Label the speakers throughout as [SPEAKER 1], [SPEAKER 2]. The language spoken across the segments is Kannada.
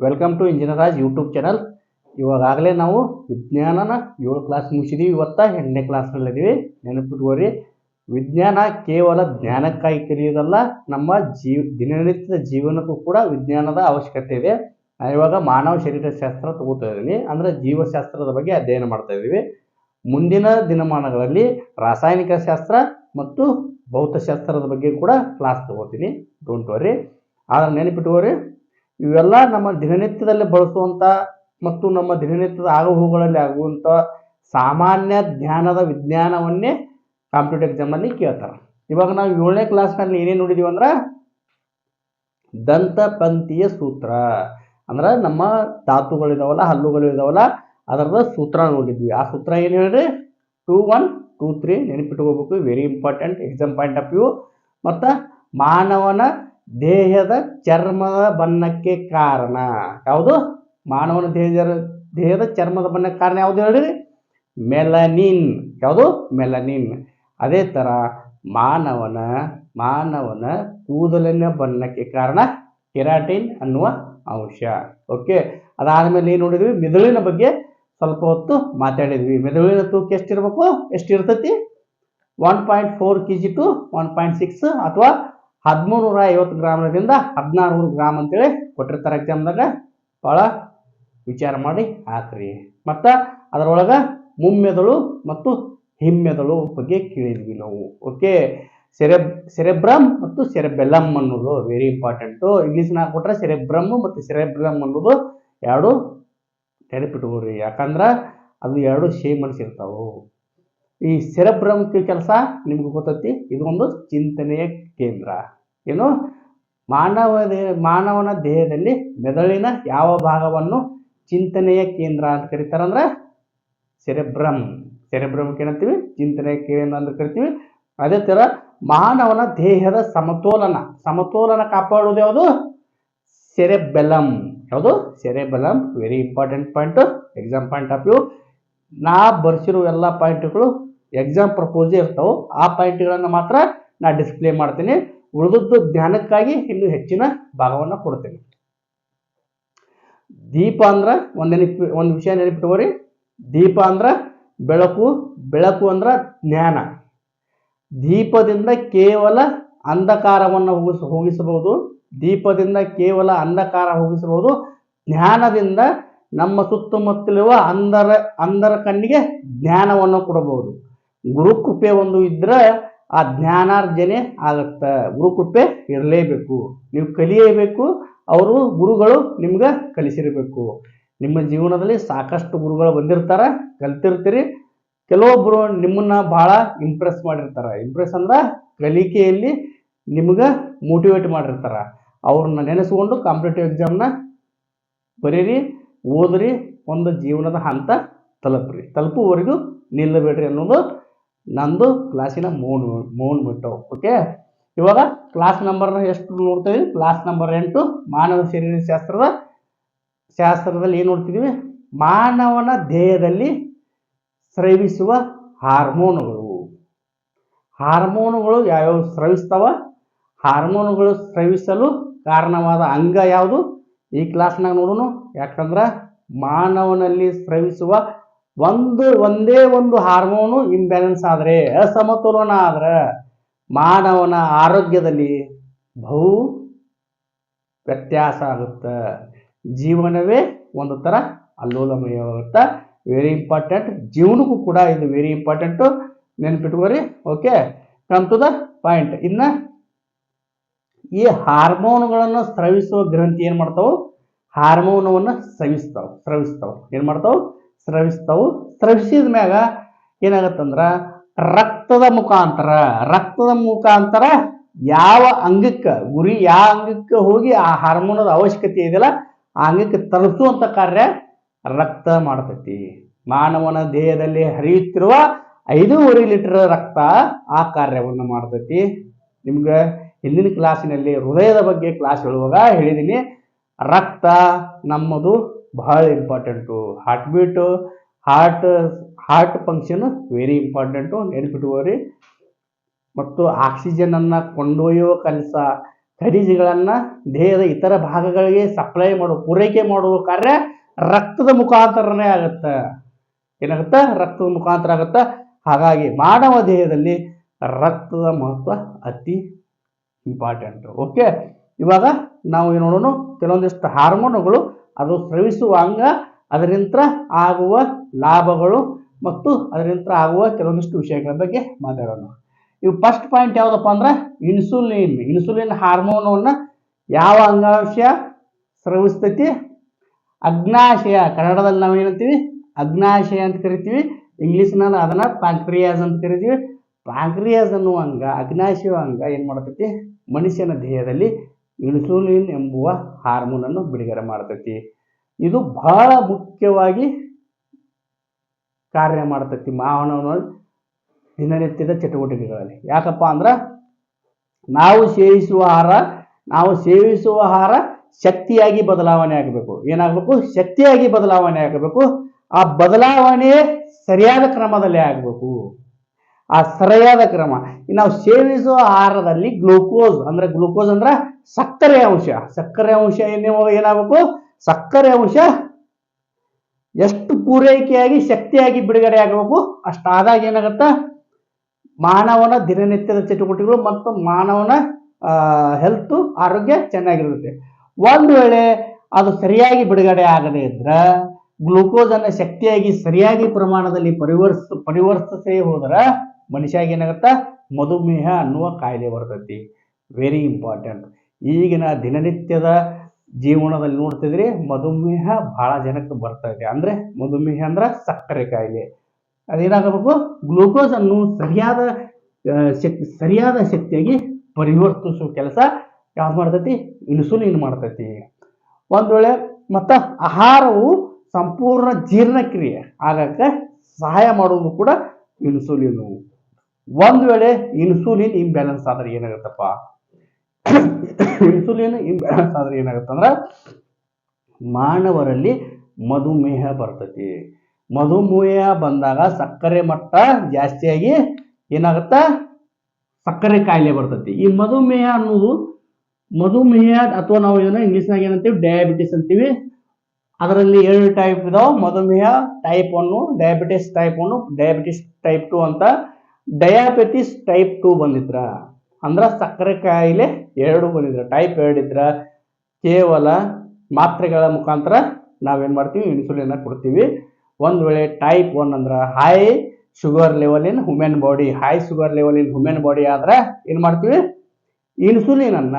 [SPEAKER 1] ವೆಲ್ಕಮ್ ಟು ಇಂಜಿನಿಯರಾಜ್ ಯೂಟ್ಯೂಬ್ ಚಾನಲ್ ಇವಾಗಲೇ ನಾವು ವಿಜ್ಞಾನನ ಏಳು ಕ್ಲಾಸ್ ಮುಗಿಸಿದೀವಿ. ಇವತ್ತ ಎಂಟನೇ ಕ್ಲಾಸ್ನಲ್ಲಿದ್ದೀವಿ ನೆನಪಿಟ್ಕೋರಿ ವಿಜ್ಞಾನ ಕೇವಲ ಜ್ಞಾನಕ್ಕಾಗಿ ಕಲಿಯೋದಲ್ಲ, ನಮ್ಮ ಜೀವ, ದಿನನಿತ್ಯದ ಜೀವನಕ್ಕೂ ಕೂಡ ವಿಜ್ಞಾನದ ಅವಶ್ಯಕತೆ ಇದೆ. ಇವಾಗ ಮಾನವ ಶರೀರಶಾಸ್ತ್ರ ತಗೋತಾ ಇದ್ದೀನಿ. ಅಂದರೆ ಜೀವಶಾಸ್ತ್ರದ ಬಗ್ಗೆ ಅಧ್ಯಯನ ಮಾಡ್ತಾ ಇದ್ದೀವಿ. ಮುಂದಿನ ದಿನಮಾನಗಳಲ್ಲಿ ರಾಸಾಯನಿಕ ಶಾಸ್ತ್ರ ಮತ್ತು ಭೌತಶಾಸ್ತ್ರದ ಬಗ್ಗೆ ಕೂಡ ಕ್ಲಾಸ್ ತಗೋತೀನಿ. ಡೋಂಟ್ ವರಿ ಆದರೆ ನೆನಪಿಟ್ಟುವರಿ ಇವೆಲ್ಲ ನಮ್ಮ ದಿನನಿತ್ಯದಲ್ಲಿ ಬಳಸುವಂಥ ಮತ್ತು ನಮ್ಮ ದಿನನಿತ್ಯದ ಆಗುಹೋಗುಗಳಲ್ಲಿ ಆಗುವಂಥ ಸಾಮಾನ್ಯ ಜ್ಞಾನದ ವಿಜ್ಞಾನವನ್ನೇ ಕಾಂಪಿಟೇಟಿವ್ ಎಕ್ಸಾಮಲ್ಲಿ ಕೇಳ್ತಾರೆ. ಇವಾಗ ನಾವು ಏಳನೇ ಕ್ಲಾಸ್ನಲ್ಲಿ ಏನೇನು ನೋಡಿದೀವಿ ಅಂದ್ರೆ ದಂತ ಪಂಕ್ತಿಯ ಸೂತ್ರ. ಅಂದ್ರೆ ನಮ್ಮ ಧಾತುಗಳಿದಾವಲ್ಲ ಹಲ್ಲುಗಳು ಇದಾವಲ್ಲ ಅದರದ ಸೂತ್ರ ನೋಡಿದ್ವಿ. ಆ ಸೂತ್ರ ಏನು ಹೇಳ್ರಿ? Two one two three ನೆನಪಿಟ್ಕೋಬೇಕು. Very important exam point of view ಮತ್ತು ಮಾನವನ ದೇಹದ ಚರ್ಮದ ಬಣ್ಣಕ್ಕೆ ಕಾರಣ. ಯಾವುದು ಮಾನವನ ದೇಹದ ದೇಹದ ಚರ್ಮದ ಬಣ್ಣಕ್ಕೆ ಕಾರಣ ಯಾವುದು ಹೇಳಿರಿ ಮೆಲನಿನ್. ಯಾವುದು? ಮೆಲನಿನ್. ಅದೇ ಥರ ಮಾನವನ ಮಾನವನ ಕೂದಲಿನ ಬಣ್ಣಕ್ಕೆ ಕಾರಣ ಕೆರಾಟಿನ್ ಅನ್ನುವ ಅಂಶ. ಓಕೆ ಅದಾದಮೇಲೆ ಏನು ನೋಡಿದ್ವಿ? ಮೆದುಳಿನ ಬಗ್ಗೆ ಸ್ವಲ್ಪ ಹೊತ್ತು ಮಾತಾಡಿದ್ವಿ. ಮೆದುಳಿನ ತೂಕ ಎಷ್ಟಿರ್ಬೇಕು? ಎಷ್ಟಿರ್ತೈತಿ? One point four K G to one point six ಅಥವಾ ಹದಿಮೂರು ನೂರ ಐವತ್ತು ಗ್ರಾಮದಿಂದ ಹದಿನಾರು ನೂರು ಗ್ರಾಮ್ ಅಂತೇಳಿ ಕೊಟ್ಟಿರ್ತಾರೆ ಎಕ್ಸಾಮ್ದಾಗ ಭಾಳ ವಿಚಾರ ಮಾಡಿ ಹಾಕ್ರಿ. ಮತ್ತು ಅದರೊಳಗೆ ಮುಮ್ಮೆದಳು ಮತ್ತು ಹಿಮ್ಮೆದಳು ಬಗ್ಗೆ ಕೇಳಿದ್ವಿ ನಾವು. ಓಕೆ ಸೆರೆಬ್ ಸೆರೆಬ್ರಮ್ ಮತ್ತು ಸೆರೆಬೆಲಮ್ ಅನ್ನೋದು ವೆರಿ ಇಂಪಾರ್ಟೆಂಟು ಇಂಗ್ಲೀಷ್ನಾಗ ಕೊಟ್ಟರೆ ಸೆರೆಬ್ರಮ್ ಮತ್ತು ಸೆರೆಬ್ರಮ್ ಅನ್ನೋದು ಎರಡು ನೆನಪಿಟ್ಕೋರಿ ಯಾಕಂದ್ರೆ ಅದು ಎರಡು ಸೇಮ್ ಅನಿಸಿರ್ತಾವೆ. ಈ ಸೆರೆಬ್ರಮ್ ಕೆಲಸ ನಿಮ್ಗೆ ಗೊತ್ತೈತಿ? ಒಂದು ಚಿಂತನೆಯ ಕೇಂದ್ರ. ಏನು? ಮಾನವ ಮಾನವನ ದೇಹದಲ್ಲಿ ಮೆದುಳಿನ ಯಾವ ಭಾಗವನ್ನು ಚಿಂತನೆಯ ಕೇಂದ್ರ ಅಂತ ಕರೀತಾರಂದ್ರೆ ಸೆರೆಬ್ರಮ್ ಸೆರೆಬ್ರಮ್ಗೆ ಏನಂತೀವಿ? ಚಿಂತನೆಯ ಕೇಂದ್ರ ಅಂತ ಕರಿತೀವಿ. ಅದೇ ಥರ ಮಾನವನ ದೇಹದ ಸಮತೋಲನ. ಸಮತೋಲನ ಕಾಪಾಡುವುದು ಯಾವುದು? ಸೆರೆಬೆಲಮ್ ಯಾವುದು? Cerebellum. Very important point exam point of view ನಾ ಬರ್ಸಿರೋ ಎಲ್ಲ ಪಾಯಿಂಟ್ಗಳು ಎಕ್ಸಾಮ್ ಪ್ರಪೋಸೇ ಇರ್ತಾವೆ ಆ ಪಾಯಿಂಟ್ಗಳನ್ನು ಮಾತ್ರ ನಾ ಡಿಸ್ಪ್ಲೇ ಮಾಡ್ತೀನಿ. ಉಳಿದದ್ದು ಜ್ಞಾನಕ್ಕಾಗಿ ಇನ್ನೂ ಹೆಚ್ಚಿನ ಭಾಗವನ್ನು ಕೊಡ್ತೀನಿ. ದೀಪ ಅಂದ್ರೆ ಒಂದು ನೆನಪಿ, ಒಂದು ವಿಷಯ ನೆನಪಿಟ್ಕೋರಿ ದೀಪ ಅಂದ್ರೆ ಬೆಳಕು ಬೆಳಕು ಅಂದ್ರೆ ಜ್ಞಾನ. ದೀಪದಿಂದ ಕೇವಲ ಅಂಧಕಾರವನ್ನು ಹೋಗಿಸ, ಹೋಗಿಸಬಹುದು. ದೀಪದಿಂದ ಕೇವಲ ಅಂಧಕಾರ ಹೋಗಿಸಬಹುದು. ಜ್ಞಾನದಿಂದ ನಮ್ಮ ಸುತ್ತಮುತ್ತಲಿರುವ ಅಂದರ ಅಂದರ ಕಣ್ಣಿಗೆ ಜ್ಞಾನವನ್ನು ಕೊಡಬಹುದು. ಗುರುಕೃಪೆ ಒಂದು ಇದ್ರೆ ಆ ಜ್ಞಾನಾರ್ಜನೆ ಆಗತ್ತೆ. ಗುರುಕೃಪೆ ಇರಲೇಬೇಕು. ನೀವು ಕಲಿಯಬೇಕು, ಅವರು ಗುರುಗಳು ನಿಮ್ಗೆ ಕಲಿಸಿರಬೇಕು. ನಿಮ್ಮ ಜೀವನದಲ್ಲಿ ಸಾಕಷ್ಟು ಗುರುಗಳು ಬಂದಿರ್ತಾರೆ, ಕಲ್ತಿರ್ತೀರಿ. ಕೆಲವೊಬ್ಬರು ನಿಮ್ಮನ್ನ ಭಾಳ ಇಂಪ್ರೆಸ್ ಮಾಡಿರ್ತಾರೆ. ಇಂಪ್ರೆಸ್ ಅಂದ್ರೆ ಕಲಿಕೆಯಲ್ಲಿ ನಿಮ್ಗೆ ಮೋಟಿವೇಟ್ ಮಾಡಿರ್ತಾರೆ. ಅವ್ರನ್ನ ನೆನೆಸ್ಕೊಂಡು ಕಾಂಪಿಟೇಟಿವ್ ಎಕ್ಸಾಮ್ನ ಬರೀರಿ. ಓದ್ರಿ, ಒಂದು ಜೀವನದ ಹಂತ ತಲುಪ್ರಿ. ತಲುಪುವವರೆಗೂ ನಿಲ್ಲಬೇಡ್ರಿ ಅನ್ನೋದು ನಂದು ಕ್ಲಾಸಿನ ಮೌನ್ ಮೌನ್ ಬಿಟ್ಟು ಓಕೆ ಇವಾಗ ಕ್ಲಾಸ್ ನಂಬರ್ನ ಎಷ್ಟು ನೋಡ್ತೀವಿ? ಕ್ಲಾಸ್ ನಂಬರ್ ಎಂಟು, ಮಾನವ ಶರೀರ ಶಾಸ್ತ್ರದ, ಶಾಸ್ತ್ರದಲ್ಲಿ ಏನು ನೋಡ್ತಿದ್ದೀವಿ ಮಾನವನ ದೇಹದಲ್ಲಿ ಸ್ರವಿಸುವ ಹಾರ್ಮೋನುಗಳು. ಹಾರ್ಮೋನುಗಳು ಯಾವ್ಯಾವ ಸ್ರವಿಸ್ತಾವ? ಹಾರ್ಮೋನುಗಳು ಸ್ರವಿಸಲು ಕಾರಣವಾದ ಅಂಗ ಯಾವುದು? ಈ ಕ್ಲಾಸ್ನಾಗ ನೋಡೋಣ ಯಾಕಂದ್ರೆ ಮಾನವನಲ್ಲಿ ಸ್ರವಿಸುವ ಒಂದು, ಒಂದೇ ಒಂದು ಹಾರ್ಮೋನು ಇಂಬ್ಯಾಲೆನ್ಸ್ ಆದರೆ, ಅಸಮತೋಲನ ಆದ್ರೆ, ಮಾನವನ ಆರೋಗ್ಯದಲ್ಲಿ ಬಹು ವ್ಯತ್ಯಾಸ ಆಗುತ್ತೆ. ಜೀವನವೇ ಒಂದು ಥರ ಅಲ್ಲೋಲಮಯವಾಗುತ್ತೆ. ವೆರಿ ಇಂಪಾರ್ಟೆಂಟ್ ಜೀವನಕ್ಕೂ ಕೂಡ ಇದು very important ನೆನ್ಪಿಟ್ಕೋರಿ. Okay come to the point ಇನ್ನು ಈ ಹಾರ್ಮೋನ್ಗಳನ್ನು ಸ್ರವಿಸುವ ಗ್ರಂಥಿ ಏನು ಮಾಡ್ತಾವೆ? ಹಾರ್ಮೋನವನ್ನು ಸ್ರವಿಸ್ತಾವೆ ಸ್ರವಿಸ್ತಾವೆ. ಏನು ಮಾಡ್ತಾವೆ? ಸ್ರವಿಸ್ತಾವೆ. ಸ್ರವಿಸಿದ ಮ್ಯಾಗ ಏನಾಗತ್ತಂದ್ರೆ ರಕ್ತದ ಮುಖಾಂತರ ರಕ್ತದ ಮುಖಾಂತರ ಯಾವ ಅಂಗಕ್ಕೆ, ಗುರಿ ಯಾವ ಅಂಗಕ್ಕೆ ಹೋಗಿ ಆ ಹಾರ್ಮೋನದ ಅವಶ್ಯಕತೆ ಇದೆಯಲ್ಲ, ಆ ಅಂಗಕ್ಕೆ ತಲುಪಿಸುವಂಥ ಕಾರ್ಯ ರಕ್ತ ಮಾಡ್ತೈತಿ. ಮಾನವನ ದೇಹದಲ್ಲಿ ಹರಿಯುತ್ತಿರುವ ಐದೂವರೆ ಲೀಟರ್ ರಕ್ತ ಆ ಕಾರ್ಯವನ್ನು ಮಾಡ್ತೈತಿ. ನಿಮ್ಗೆ ಹಿಂದಿನ ಕ್ಲಾಸಿನಲ್ಲಿ ಹೃದಯದ ಬಗ್ಗೆ ಕ್ಲಾಸ್ ಹೇಳುವಾಗ ಹೇಳಿದ್ದೀನಿ ರಕ್ತ ನಮ್ಮದು ಬಹಳ important heart beat heart heart function very important ನೆನಪಿಟ್ಕೋರಿ ಮತ್ತು ಆಕ್ಸಿಜನನ್ನು ಕೊಂಡೊಯ್ಯುವ ಕೆಲಸ, ಖನಿಜಗಳನ್ನು ದೇಹದ ಇತರ ಭಾಗಗಳಿಗೆ ಸಪ್ಲೈ ಮಾಡುವ ಪೂರೈಕೆ ಮಾಡುವ ಕಾರ್ಯ ರಕ್ತದ ಮುಖಾಂತರನೇ ಆಗುತ್ತೆ. ಏನಾಗುತ್ತೆ? ರಕ್ತದ ಮುಖಾಂತರ ಆಗುತ್ತೆ. ಹಾಗಾಗಿ ಮಾನವ ದೇಹದಲ್ಲಿ ರಕ್ತದ ಮಹತ್ವ ಅತಿ ಇಂಪಾರ್ಟೆಂಟ್ ಓಕೆ ಇವಾಗ ನಾವು ಏನು ನೋಡೋಣ ಕೆಲವೊಂದಿಷ್ಟು ಹಾರ್ಮೋನುಗಳು ಅದು ಸ್ರವಿಸುವ ಅಂಗ ಅದರಿಂದ ಆಗುವ ಲಾಭಗಳು ಮತ್ತು ಅದರಿಂದ ಆಗುವ ಕೆಲವೊಂದಿಷ್ಟು ವಿಷಯಗಳ ಬಗ್ಗೆ ಮಾತಾಡೋಣ. ಇವು ಫಸ್ಟ್ ಪಾಯಿಂಟ್ ಯಾವುದಪ್ಪ ಅಂದ್ರೆ ಇನ್ಸುಲಿನ್ ಇನ್ಸುಲಿನ್ ಹಾರ್ಮೋನವನ್ನು ಯಾವ ಅಂಗಾಂಶ ಸ್ರವಿಸ್ತೈತಿ? ಅಗ್ನಾಶಯ. ಕನ್ನಡದಲ್ಲಿ ನಾವು ಏನಂತೀವಿ ಅಗ್ನಾಶಯ ಅಂತ ಕರಿತೀವಿ. ಇಂಗ್ಲೀಷ್ನಲ್ಲಿ ಅದನ್ನು ಪ್ಯಾಂಕ್ರಿಯಾಸ್ ಅಂತ ಕರಿತೀವಿ. ಪ್ಯಾಂಕ್ರಿಯಾಸ್ ಅನ್ನುವ ಅಂಗ ಅಗ್ನಾಶಯ ಅಂಗ ಏನು ಮಾಡ್ತೈತಿ? ಮನುಷ್ಯನ ದೇಹದಲ್ಲಿ ಇನ್ಸುಲಿನ್ ಎಂಬುವ ಹಾರ್ಮೋನನ್ನು ಬಿಡುಗಡೆ ಮಾಡ್ತೈತಿ. ಇದು ಬಹಳ ಮುಖ್ಯವಾಗಿ ಕಾರ್ಯ ಮಾಡ್ತೈತಿ ಮಾನವನ ದಿನನಿತ್ಯದ ಚಟುವಟಿಕೆಗಳಲ್ಲಿ. ಯಾಕಪ್ಪ ಅಂದ್ರೆ ನಾವು ಸೇವಿಸುವ ಆಹಾರ, ನಾವು ಸೇವಿಸುವ ಆಹಾರ ಶಕ್ತಿಯಾಗಿ ಬದಲಾವಣೆ ಆಗಬೇಕು. ಏನಾಗಬೇಕು? ಶಕ್ತಿಯಾಗಿ ಬದಲಾವಣೆ ಆಗಬೇಕು. ಆ ಬದಲಾವಣೆ ಸರಿಯಾದ ಕ್ರಮದಲ್ಲಿ ಆಗಬೇಕು. ಆ ಸರಿಯಾದ ಕ್ರಮ. ನಾವು ಸೇವಿಸುವ ಆಹಾರದಲ್ಲಿ ಗ್ಲೂಕೋಸ್, ಅಂದ್ರೆ ಗ್ಲೂಕೋಸ್ ಅಂದ್ರೆ ಸಕ್ಕರೆ ಅಂಶ. ಸಕ್ಕರೆ ಅಂಶ ಏನೇ ಏನಾಗಬೇಕು? ಸಕ್ಕರೆ ಅಂಶ ಎಷ್ಟು ಪೂರೈಕೆಯಾಗಿ ಶಕ್ತಿಯಾಗಿ ಬಿಡುಗಡೆ ಆಗಬೇಕು? ಅಷ್ಟಾದಾಗ ಏನಾಗುತ್ತಾ? ಮಾನವನ ದಿನನಿತ್ಯದ ಚಟುವಟಿಕೆಗಳು ಮತ್ತು ಮಾನವನ ಹೆಲ್ತ್ ಆರೋಗ್ಯ ಚೆನ್ನಾಗಿರುತ್ತೆ. ಒಂದು ವೇಳೆ ಅದು ಸರಿಯಾಗಿ ಬಿಡುಗಡೆ ಆಗದೇ ಇದ್ರೆ, ಗ್ಲೂಕೋಸನ್ನು ಶಕ್ತಿಯಾಗಿ ಸರಿಯಾಗಿ ಪ್ರಮಾಣದಲ್ಲಿ ಪರಿವರ್ಸ ಪರಿವರ್ತಿಸೇ ಹೋದ್ರೆ ಮನುಷ್ಯಾಗ ಏನಾಗುತ್ತಾ? ಮಧುಮೇಹ ಅನ್ನುವ ಕಾಯಿಲೆ ಬರ್ತೈತಿ. ವೆರಿ ಇಂಪಾರ್ಟೆಂಟ್ ಈಗಿನ ದಿನನಿತ್ಯದ ಜೀವನದಲ್ಲಿ ನೋಡ್ತಿದ್ರೆ ಮಧುಮೇಹ ಬಹಳ ಜನಕ್ಕೆ ಬರ್ತಾ ಇದೆ ಅಂದ್ರೆ ಮಧುಮೇಹ ಅಂದ್ರೆ ಸಕ್ಕರೆ ಕಾಯಿಲೆ. ಅದೇನಾಗಬೇಕು? ಗ್ಲೂಕೋಸ್ ಅನ್ನು ಸರಿಯಾದ ಶಕ್ತಿ ಸರಿಯಾದ ಶಕ್ತಿಯಾಗಿ ಪರಿವರ್ತಿಸುವ ಕೆಲಸ ಯಾವ್ದು ಮಾಡ್ತೈತಿ? ಇನ್ಸುಲಿನ್ ಮಾಡ್ತೈತಿ. ಒಂದು ವೇಳೆ ಮತ್ತು ಆಹಾರವು ಸಂಪೂರ್ಣ ಜೀರ್ಣಕ್ರಿಯೆ. ಆಗಕ್ಕೆ ಸಹಾಯ ಮಾಡುವುದು ಕೂಡ ಇನ್ಸುಲಿನು. ಒಂದು ವೇಳೆ ಇನ್ಸುಲಿನ್ ಇಂಬ್ಯಾಲೆನ್ಸ್ ಆದ್ರೆ ಏನಾಗುತ್ತಪ್ಪ? ಇನ್ಸುಲಿನ್ ಇಂಬ್ಯಾಲೆನ್ಸ್ ಆದ್ರೆ ಏನಾಗುತ್ತಂದ್ರೆ ಮಾನವರಲ್ಲಿ ಮಧುಮೇಹ ಬರ್ತೈತಿ. ಮಧುಮೇಹ ಬಂದಾಗ ಸಕ್ಕರೆ ಮಟ್ಟ ಜಾಸ್ತಿಯಾಗಿ ಏನಾಗುತ್ತಾ? ಸಕ್ಕರೆ ಕಾಯಿಲೆ ಬರ್ತೈತಿ. ಈ ಮಧುಮೇಹ ಅನ್ನೋದು, ಮಧುಮೇಹ ಅಥವಾ ನಾವು ಏನೋ ಇಂಗ್ಲೀಷ್ನಾಗ ಏನಂತೀವಿ ಡಯಾಬಿಟಿಸ್ ಅಂತೀವಿ. ಅದರಲ್ಲಿ ಎರಡು ಟೈಪ್ ಇದಾವೆ. ಮಧುಮೇಹ type one diabetes type one diabetes type two ಅಂತ ಡಯಾಬಿಟಿಸ್ ಟೈಪ್ ಟೂ ಬಂದಿದ್ರ. ಅಂದ್ರೆ ಸಕ್ಕರೆ ಕಾಯಿಲೆ ಎರಡು ಬಂದಿದ್ರ. ಟೈಪ್ ಎರಡು ಇದ್ರ. ಕೇವಲ ಮಾತ್ರೆಗಳ ಮುಖಾಂತರ ನಾವೇನು ಮಾಡ್ತೀವಿ? ಇನ್ಸುಲಿನ್ ಕೊಡ್ತೀವಿ. ಒಂದು ವೇಳೆ ಟೈಪ್ ಒನ್ ಅಂದ್ರೆ high sugar level in human body high sugar level in human body ಆದ್ರೆ ಏನು ಮಾಡ್ತೀವಿ? ಇನ್ಸುಲಿನ್ ಅನ್ನ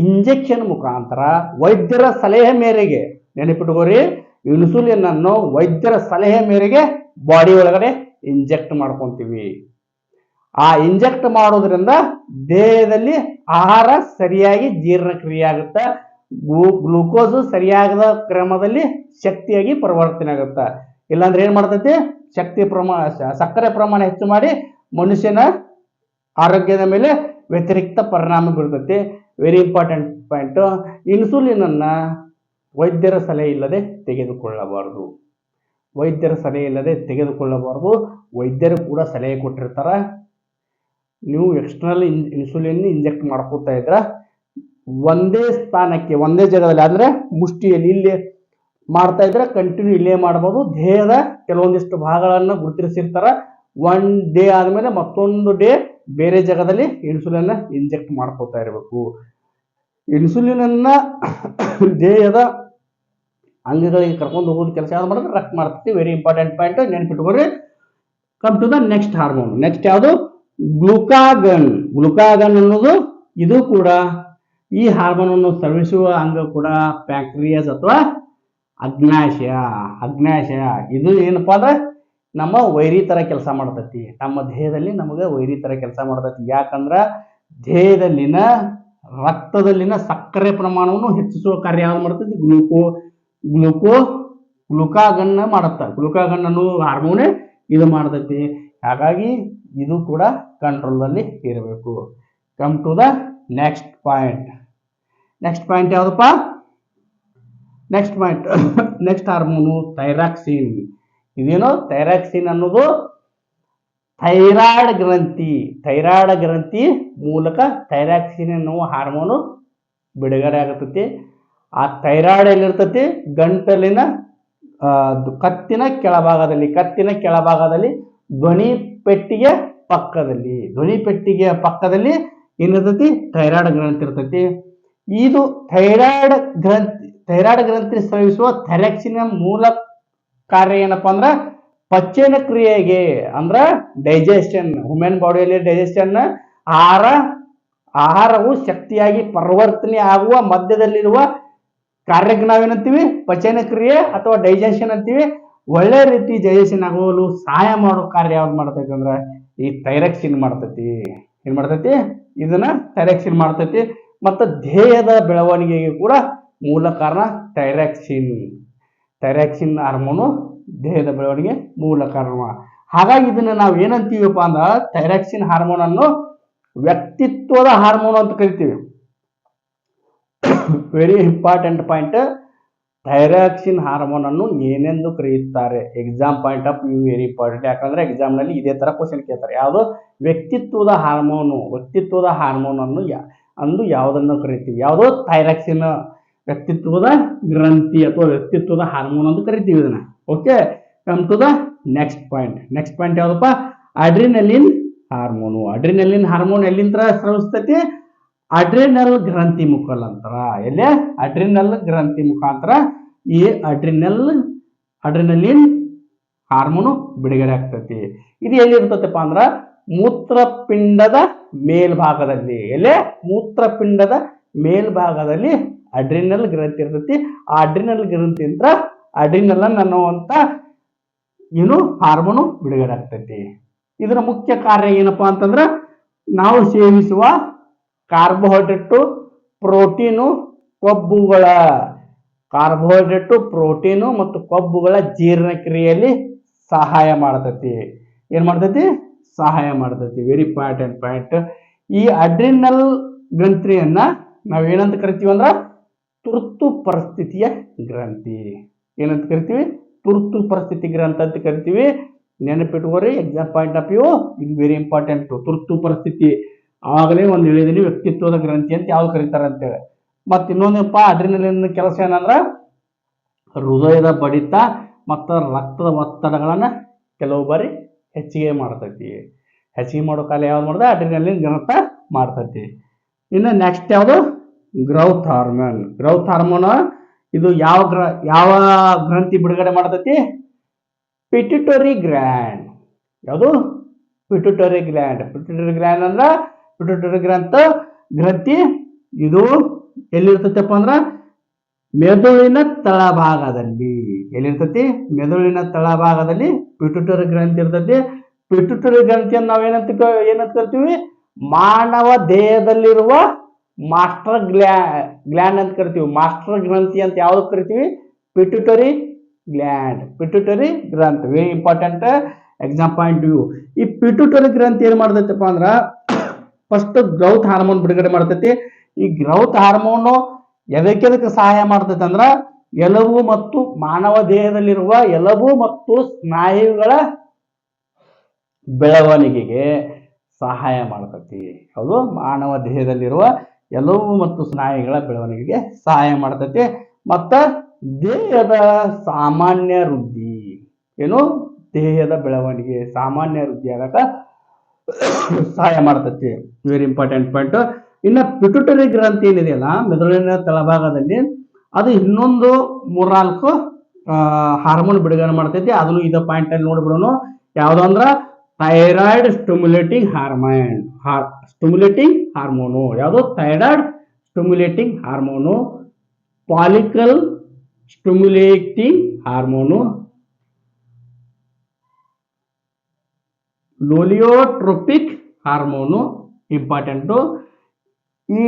[SPEAKER 1] ಇಂಜೆಕ್ಷನ್ ಮುಖಾಂತರ ವೈದ್ಯರ ಸಲಹೆ ಮೇರೆಗೆ ನೆನಪಿಟ್ಕೋರಿ. ಇನ್ಸುಲಿನ್ ಅನ್ನು ವೈದ್ಯರ ಸಲಹೆ ಮೇರೆಗೆ ಬಾಡಿ ಒಳಗಡೆ ಇಂಜೆಕ್ಟ್ ಮಾಡ್ಕೊಂತೀವಿ. ಆ ಇಂಜೆಕ್ಟ್ ಮಾಡೋದ್ರಿಂದ ದೇಹದಲ್ಲಿ ಆಹಾರ ಸರಿಯಾಗಿ ಜೀರ್ಣಕ್ರಿಯೆ ಆಗುತ್ತೆ ಗ್ಲೂಕೋಸ್ ಸರಿಯಾದ ಕ್ರಮದಲ್ಲಿ ಶಕ್ತಿಯಾಗಿ ಪರಿವರ್ತನೆ ಆಗುತ್ತೆ ಇಲ್ಲಾಂದ್ರೆ ಏನ್ ಮಾಡ್ತೈತಿ? ಶಕ್ತಿ ಪ್ರಮಾಣ ಸಕ್ಕರೆ ಪ್ರಮಾಣ ಹೆಚ್ಚು ಮಾಡಿ ಮನುಷ್ಯನ ಆರೋಗ್ಯದ ಮೇಲೆ ವ್ಯತಿರಿಕ್ತ ಪರಿಣಾಮ ಬೀರ್ತೈತಿ. ವೆರಿ ಇಂಪಾರ್ಟೆಂಟ್ ಪಾಯಿಂಟ್ ಇನ್ಸುಲಿನ್ ಅನ್ನ ವೈದ್ಯರ ಸಲಹೆ ಇಲ್ಲದೆ ತೆಗೆದುಕೊಳ್ಳಬಾರದು. ವೈದ್ಯರ ಸಲಹೆ ಇಲ್ಲದೆ ತೆಗೆದುಕೊಳ್ಳಬಾರದು. ವೈದ್ಯರು ಕೂಡ ಸಲಹೆ ಕೊಟ್ಟಿರ್ತಾರ. ನೀವು ಎಕ್ಸ್ಟರ್ನಲ್ ಇನ್ ಇನ್ಸುಲಿನ್ ಇಂಜೆಕ್ಟ್ ಮಾಡ್ಕೋತಾ ಇದ್ರ ಒಂದೇ ಸ್ಥಾನಕ್ಕೆ, ಒಂದೇ ಜಾಗದಲ್ಲಿ ಆದ್ರೆ ಮುಷ್ಟಿಯಲ್ಲಿ ಇಲ್ಲಿ ಮಾಡ್ತಾ ಇದ್ರೆ ಕಂಟಿನ್ಯೂ ಇಲ್ಲೇ ಮಾಡ್ಬೋದು. ದೇಹದ ಕೆಲವೊಂದಿಷ್ಟು ಭಾಗಗಳನ್ನು ಗುರುತಿಸಿರ್ತಾರೆ ಒನ್ ಡೇ ಆದಮೇಲೆ ಮತ್ತೊಂದು ಡೇ ಬೇರೆ ಜಾಗದಲ್ಲಿ ಇನ್ಸುಲಿನ್ ಇಂಜೆಕ್ಟ್ ಮಾಡ್ಕೋತಾ ಇರಬೇಕು. ಇನ್ಸುಲಿನ್ ಅನ್ನ ದೇಹದ ಅಂಗಗಳಿಗೆ ಕರ್ಕೊಂಡು ಹೋಗೋದು ಕೆಲಸ ಯಾವ್ದು ಮಾಡಿದ್ರೆ ರಕ್ತ ಮಾಡ್ತೀವಿ very important point ನೆನ್ಪಿಟ್ಕೊಡ್ರಿ come to the next hormone next ಯಾವುದು? ಗ್ಲುಕಾಗನ್. ಗ್ಲುಕಾಗನ್ ಅನ್ನೋದು ಇದು ಕೂಡ ಈ ಹಾರ್ಮೋನ್ ಅನ್ನು ಸ್ರವಿಸುವ ಅಂಗ ಕೂಡ ಪ್ಯಾಂಕ್ರಿಯಸ್ ಅಥವಾ ಅಗ್ನಾಶಯ. ಅಗ್ನಾಶಯ. ಇದು ಏನಪ್ಪಾ ಅಂದ್ರೆ ನಮ್ಮ ವೈರಿ ತರ ಕೆಲಸ ಮಾಡ್ತೈತಿ. ನಮ್ಮ ದೇಹದಲ್ಲಿ ನಮಗೆ ವೈರಿ ತರ ಕೆಲಸ ಮಾಡ್ತೈತಿ. ಯಾಕಂದ್ರ ದೇಹದಲ್ಲಿನ ರಕ್ತದಲ್ಲಿನ ಸಕ್ಕರೆ ಪ್ರಮಾಣವನ್ನು ಹೆಚ್ಚಿಸುವ ಕಾರ್ಯ ಯಾವ್ದು ಮಾಡ್ತೈತಿ? ಗ್ಲೂಕೋ ಗ್ಲೂಕೋ, ಗ್ಲುಕಾಗನ್ನ ಮಾಡತ್ತ. ಗ್ಲುಕಾಗನ್ ಅನ್ನೋ ಹಾರ್ಮೋನೇ ಇದು ಮಾಡ್ತೈತಿ. ಹಾಗಾಗಿ ಇದು ಕೂಡ ಕಂಟ್ರೋಲ್ನಲ್ಲಿ ಇರಬೇಕು. Come to the next point next point ಯಾವುದಪ್ಪ? Next point next hormone thyroxine ಇದೇನು? ಥೈರಾಕ್ಸಿನ್ ಅನ್ನೋದು ಥೈರಾಯ್ಡ್ ಗ್ರಂಥಿ. ಥೈರಾಯ್ಡ್ ಗ್ರಂಥಿ ಮೂಲಕ ಥೈರಾಕ್ಸಿನ್ ಅನ್ನುವ ಹಾರ್ಮೋನು ಬಿಡುಗಡೆ ಆಗತೈತಿ ಆ ಥೈರಾಯ್ಡ್ ಎಲ್ಲಿರ್ತೈತಿ ಗಂಟಲಿನ ಕತ್ತಿನ ಕೆಳಭಾಗದಲ್ಲಿ ಕತ್ತಿನ ಕೆಳಭಾಗದಲ್ಲಿ ಧ್ವನಿ ಪೆಟ್ಟಿಗೆ ಪಕ್ಕದಲ್ಲಿ. ಧ್ವನಿ ಪೆಟ್ಟಿಗೆಯ ಪಕ್ಕದಲ್ಲಿ ಏನಿರ್ತೈತಿ? ಥೈರಾಯ್ಡ್ ಗ್ರಂಥಿ ಇರ್ತೈತಿ. ಇದು ಥೈರಾಯ್ಡ್ ಗ್ರಂಥಿ ಥೈರಾಯ್ಡ್ ಗ್ರಂಥಿ ಸ್ರವಿಸುವ ಥೈರಾಕ್ಸಿನ ಮೂಲ ಕಾರ್ಯ ಏನಪ್ಪಾ ಅಂದ್ರ ಪಚನ ಕ್ರಿಯೆಗೆ, ಅಂದ್ರ ಡೈಜೆಷನ್ ಹುಮೆನ್ ಬಾಡಿಯಲ್ಲಿ ಡೈಜೆಷನ್ ಆಹಾರ, ಆಹಾರವು ಶಕ್ತಿಯಾಗಿ ಪರಿವರ್ತನೆ ಆಗುವ ಮಧ್ಯದಲ್ಲಿರುವ ಕಾರ್ಯಕ್ಕೆ ನಾವೇನಂತೀವಿ ಪಚನ ಕ್ರಿಯೆ ಅಥವಾ ಡೈಜೆಷನ್ ಅಂತೀವಿ. ಒಳ್ಳೆ ರೀತಿ ಜಯಸಿನ ಆಗೋಲು ಸಹಾಯ ಮಾಡೋ ಕಾರ್ಯ ಯಾವ್ದು ಮಾಡ್ತೈತಿ ಅಂದ್ರೆ ಈ ಥೈರಾಕ್ಸಿನ್ ಮಾಡ್ತೈತಿ. ಏನ್ ಮಾಡ್ತೈತಿ? ಇದನ್ನ ಥೈರಾಕ್ಸಿನ್ ಮಾಡ್ತೈತಿ. ಮತ್ತು ದೇಹದ ಬೆಳವಣಿಗೆಗೆ ಕೂಡ ಮೂಲ ಕಾರಣ ಥೈರಾಕ್ಸಿನ್. ಥೈರಾಕ್ಸಿನ್ ಹಾರ್ಮೋನು ದೇಹದ ಬೆಳವಣಿಗೆ ಮೂಲ ಕಾರಣ. ಹಾಗಾಗಿ ಇದನ್ನ ನಾವು ಏನಂತೀವಪ್ಪ ಅಂದ್ರೆ ಥೈರಾಕ್ಸಿನ್ ಹಾರ್ಮೋನ್ ಅನ್ನು ವ್ಯಕ್ತಿತ್ವದ ಹಾರ್ಮೋನ್ ಅಂತ ಕರಿತೀವಿ. Very important point thyroxine hormone ಅನ್ನು ಏನೆಂದು ಕರೆಯುತ್ತಾರೆ? Exam point of view very important ಯಾಕಂದ್ರೆ ಎಕ್ಸಾಮ್ನಲ್ಲಿ ಇದೇ ತರ ಕ್ವಶನ್ ಕೇಳ್ತಾರೆ. ಯಾವುದು? ವ್ಯಕ್ತಿತ್ವದ ಹಾರ್ಮೋನು. ವ್ಯಕ್ತಿತ್ವದ ಹಾರ್ಮೋನ್ ಅನ್ನು ಅಂದು ಯಾವುದನ್ನು ಕರಿತೀವಿ ಯಾವುದು? ಥೈರಾಕ್ಸಿನ್ ವ್ಯಕ್ತಿತ್ವದ ಗ್ರಂಥಿ ಅಥವಾ ವ್ಯಕ್ತಿತ್ವದ ಹಾರ್ಮೋನ್ ಅಂತ ಕರಿತೀವಿ ಇದನ್ನ. Okay come to the next point next point ಯಾವುದಪ್ಪ? Adrenaline hormone. ಅಡ್ರಿನಲಿನ್ ಹಾರ್ಮೋನ್ ಎಲ್ಲಿಂದ ಸ್ರವಿಸ್ತೈತಿ ಅಡ್ರಿನಲ್ ಗ್ರಂಥಿ ಮುಖಾಂತರ, ಎಲ್ಲೇ? ಅಡ್ರಿನಲ್ ಗ್ರಂಥಿ ಮುಖಾಂತರ ಈ ಅಡ್ರಿನಲ್, ಅಡ್ರಿನಲಿನ್ ಹಾರ್ಮೋನು ಬಿಡುಗಡೆ ಆಗ್ತೈತಿ. ಇದು ಎಲ್ಲಿರ್ತೈತಪ್ಪ ಅಂದ್ರ ಮೂತ್ರಪಿಂಡದ ಮೇಲ್ಭಾಗದಲ್ಲಿ ಎಲೆ ಮೂತ್ರಪಿಂಡದ ಮೇಲ್ಭಾಗದಲ್ಲಿ ಅಡ್ರಿನಲ್ ಗ್ರಂಥಿ ಇರ್ತೈತಿ. ಆ ಅಡ್ರಿನಲ್ ಗ್ರಂಥಿ ಅಂತ ಅಡ್ರಿನಲ್ ಅನ್ನುವಂತ ಏನು? ಹಾರ್ಮೋನು ಬಿಡುಗಡೆ ಆಗ್ತೈತಿ. ಇದರ ಮುಖ್ಯ ಕಾರ್ಯ ಏನಪ್ಪಾ ಅಂತಂದ್ರ ನಾವು ಸೇವಿಸುವ ಕಾರ್ಬೋಹೈಡ್ರೇಟು ಪ್ರೋಟೀನು ಕೊಬ್ಬುಗಳ. ಕಾರ್ಬೋಹೈಡ್ರೇಟು ಪ್ರೋಟೀನು ಮತ್ತು ಕೊಬ್ಬುಗಳ ಜೀರ್ಣಕ್ರಿಯೆಯಲ್ಲಿ ಸಹಾಯ ಮಾಡ್ತೈತಿ. ಏನು ಮಾಡ್ತೈತಿ? ಸಹಾಯ ಮಾಡ್ತೈತಿ. ವೆರಿ ಇಂಪಾರ್ಟೆಂಟ್ ಪಾಯಿಂಟ್ ಈ ಅಡ್ರಿನಲ್ ಗ್ರಂಥಿಯನ್ನ ಏನಂತ ಕರಿತೀವಿ ಅಂದ್ರೆ ತುರ್ತು ಪರಿಸ್ಥಿತಿಯ ಗ್ರಂಥಿ. ಏನಂತ ಕರಿತೀವಿ? ತುರ್ತು ಪರಿಸ್ಥಿತಿ ಗ್ರಂಥ ಅಂತ ಕರಿತೀವಿ. ನೆನಪಿಟ್ಕೋರಿ ಎಕ್ಸಾಮ್ ಪಾಯಿಂಟ್ ಆಫ್ ವ್ಯೂ ಇದು ವೆರಿ ಇಂಪಾರ್ಟೆಂಟ್ ತುರ್ತು ಪರಿಸ್ಥಿತಿ. ಆವಾಗಲೇ ಒಂದು ಹೇಳಿದೀನಿ ವ್ಯಕ್ತಿತ್ವದ ಗ್ರಂಥಿ ಅಂತ ಯಾವ್ದು ಕರೀತಾರೆ ಅಂತೇಳಿ. ಮತ್ತೆ ಇನ್ನೊಂದಪ್ಪ ಅಡ್ರಿನಲಿನ್ ಕೆಲಸ ಏನಂದ್ರ ಹೃದಯದ ಬಡಿತ ಮತ್ತು ರಕ್ತದ ಒತ್ತಡಗಳನ್ನ ಕೆಲವು ಬಾರಿ ಹೆಚ್ಚಿಗೆ ಮಾಡ್ತೈತಿ. ಹೆಚ್ಚಿಗೆ ಮಾಡೋ ಕಾಲ ಯಾವ್ದು ಮಾಡ್ದೆ? ಅಡ್ರಿನಲಿನ್ ಗ್ರಂಥ ಮಾಡ್ತೈತಿ. ಇನ್ನು ನೆಕ್ಸ್ಟ್ ಯಾವುದು? Growth hormone. ಗ್ರೌತ್ ಹಾರ್ಮೋನ್ ಇದು ಯಾವ ಗ್ರ, ಯಾವ ಗ್ರಂಥಿ ಬಿಡುಗಡೆ ಮಾಡ್ತೈತಿ? ಪಿಟ್ಯುಟರಿ ಗ್ರ್ಯಾಂಡ್ ಯಾವುದು? ಪಿಟ್ಯುಟರಿ ಗ್ಲ್ಯಾಂಡ್ ಪಿಟ್ಯುಟರಿ ಗ್ಲ್ಯಾಂಡ್ ಅಂದ್ರ ಪಿಟ್ಯುಟರಿ ಗ್ರಂಥ ಇದು ಎಲ್ಲಿರ್ತೈತಪ್ಪ ಅಂದ್ರ ಮೆದುಳಿನ ತಳಭಾಗದಲ್ಲಿ. ಎಲ್ಲಿರ್ತೈತಿ? ಮೆದುಳಿನ ತಳಭಾಗದಲ್ಲಿ ಪಿಟ್ಯೂಟರಿ ಗ್ರಂಥಿ ಇರ್ತೈತಿ. ಪಿಟ್ಯೂಟರಿ ಗ್ರಂಥಿಯನ್ನು ಕ- ಏನಂತ ಕರಿತೀವಿ? ಮಾನವ ದೇಹದಲ್ಲಿರುವ ಮಾಸ್ಟರ್ ಗ್ಲ್ಯಾ ಗ್ಲ್ಯಾಂಡ್ ಅಂತ ಕರಿತೀವಿ. ಮಾಸ್ಟರ್ ಗ್ರಂಥಿ ಅಂತ ಯಾವ್ದು ಕರಿತೀವಿ? ಪಿಟ್ಯುಟರಿ ಗ್ಲ್ಯಾಂಡ್ ಪಿಟ್ಯುಟರಿ ಗ್ರಂಥಿ. Very important exam point view ಈ ಪಿಟ್ಯುಟರಿ ಗ್ರಂಥಿ ಏನ್ ಮಾಡ್ತೈತಪ್ಪ ಅಂದ್ರ ಫಸ್ಟ್ ಗ್ರೌತ್ ಹಾರ್ಮೋನ್ ಬಿಡುಗಡೆ ಮಾಡ್ತೈತಿ. ಈ ಗ್ರೌತ್ ಹಾರ್ಮೋನು ಎದಕ್ಕೆದಕ್ಕೆ ಸಹಾಯ ಮಾಡ್ತೈತೆ ಅಂದ್ರ ಎಲವು ಮತ್ತು ಮಾನವ ದೇಹದಲ್ಲಿರುವ ಎಲುಬು ಮತ್ತು ಸ್ನಾಯುಗಳ ಬೆಳವಣಿಗೆಗೆ ಸಹಾಯ ಮಾಡ್ತತಿ. ಹೌದು? ಮಾನವ ದೇಹದಲ್ಲಿರುವ ಎಲವು ಮತ್ತು ಸ್ನಾಯುಗಳ ಬೆಳವಣಿಗೆಗೆ ಸಹಾಯ ಮಾಡ್ತತಿ. ಮತ್ತ ದೇಹದ ಸಾಮಾನ್ಯ ವೃದ್ಧಿ. ಏನು? ದೇಹದ ಬೆಳವಣಿಗೆ ಸಾಮಾನ್ಯ ವೃದ್ಧಿ ಆಗಕ ಸಹಾಯ ಮಾಡ್ತೈತಿ. ವೆರಿ ಇಂಪಾರ್ಟೆಂಟ್ ಪಾಯಿಂಟ್ ಇನ್ನು ಪಿಟುಟರಿ ಗ್ರಂಥಿ ಏನಿದೆಯಲ್ಲ, ಮೆದುಳಿನ ತಳಭಾಗದಲ್ಲಿ, ಅದು ಇನ್ನೊಂದು ಮೂರ್ನಾಲ್ಕು ಹಾರ್ಮೋನ್ ಬಿಡುಗಡೆ ಮಾಡ್ತೈತಿ. ಅದನ್ನು ಇದ ಪಾಯಿಂಟ್ ಅಲ್ಲಿ ಅಂದ್ರೆ? ಅಂದ್ರ thyroid stimulating hormone stimulating hormone ಯಾವುದು? Thyroid stimulating hormone follicle stimulating hormone luteotropic hormone important ಈ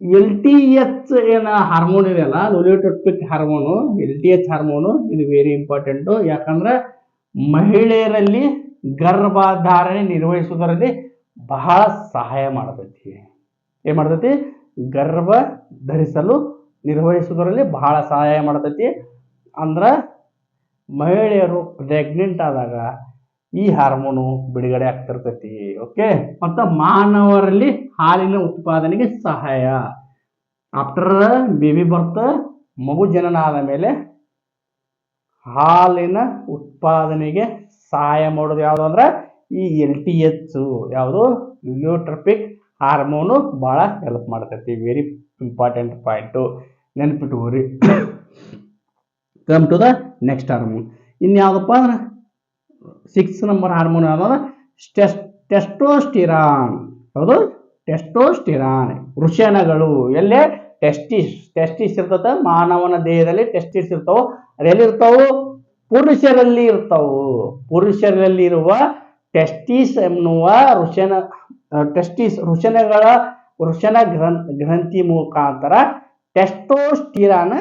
[SPEAKER 1] ಎಲ್ ಟಿ ಎಚ್ ಏನ ಹಾರ್ಮೋನ್ ಇದೆಯಲ್ಲ luteotropic hormone L T H hormone ಇದು ವೆರಿ ಇಂಪಾರ್ಟೆಂಟು ಯಾಕಂದ್ರೆ ಮಹಿಳೆಯರಲ್ಲಿ ಗರ್ಭಧಾರಣೆ ನಿರ್ವಹಿಸುವುದರಲ್ಲಿ ಬಹಳ ಸಹಾಯ ಮಾಡ್ತೈತಿ. ಏನ್ ಮಾಡ್ತೈತಿ? ಗರ್ಭ ಧರಿಸಲು ನಿರ್ವಹಿಸುವುದರಲ್ಲಿ ಬಹಳ ಸಹಾಯ ಮಾಡ್ತೈತಿ. ಅಂದ್ರೆ ಮಹಿಳೆಯರು ಪ್ರೆಗ್ನೆಂಟ್ ಆದಾಗ ಈ ಹಾರ್ಮೋನು ಬಿಡುಗಡೆ ಆಗ್ತಿರ್ತೈತಿ ಓಕೆ ಮತ್ತು ಮಾನವರಲ್ಲಿ ಹಾಲಿನ ಉತ್ಪಾದನೆಗೆ ಸಹಾಯ. ಆಫ್ಟರ್ ಬೇಬಿ ಬರ್ತ್ ಮಗು ಜನನ ಆದ ಮೇಲೆ ಹಾಲಿನ ಉತ್ಪಾದನೆಗೆ ಸಹಾಯ ಮಾಡೋದು ಯಾವುದು ಅಂದ್ರೆ, ಈ ಎಲ್ ಟಿ ಎಚ್ ಯಾವುದು? ಲ್ಯೂಟ್ರಪಿಕ್ ಹಾರ್ಮೋನು ಭಾಳ ಹೆಲ್ಪ್ ಮಾಡ್ತೈತಿ. Very important point ನೆನ್ಪಿಟ್ಕೋರಿ. Come to the next hormone ಇನ್ಯಾವುದಪ್ಪ ಅಂದ್ರೆ ಸಿಕ್ಸ್ ನಂಬರ್ ಹಾರ್ಮೋನ್ ಯಾವ್ದು ಸ್ಟೆಸ್ ಟೆಸ್ಟೋಸ್ಟಿರಾನ್ ಹೌದು? ಟೆಸ್ಟೋಸ್ಟಿರಾನ್ ವೃಷಣಗಳು. ಎಲ್ಲೇ? ಟೆಸ್ಟಿಸ್ ಟೆಸ್ಟಿಸ್ ಇರ್ತದೆ, ಮಾನವನ ದೇಹದಲ್ಲಿ ಟೆಸ್ಟಿಸ್ ಇರ್ತಾವೆ. ಅದೆಲ್ಲಿರ್ತಾವು? ಪುರುಷರಲ್ಲಿ ಇರ್ತಾವು. ಪುರುಷರಲ್ಲಿ ಇರುವ ಟೆಸ್ಟಿಸ್ ಎನ್ನುವ ವೃಷಣ ಟೆಸ್ಟಿಸ್ ವೃಷಣಗಳ ವೃಷಣ ಗ್ರಂಥ ಗ್ರಂಥಿ ಮುಖಾಂತರ ಟೆಸ್ಟೋಸ್ಟಿರಾನ್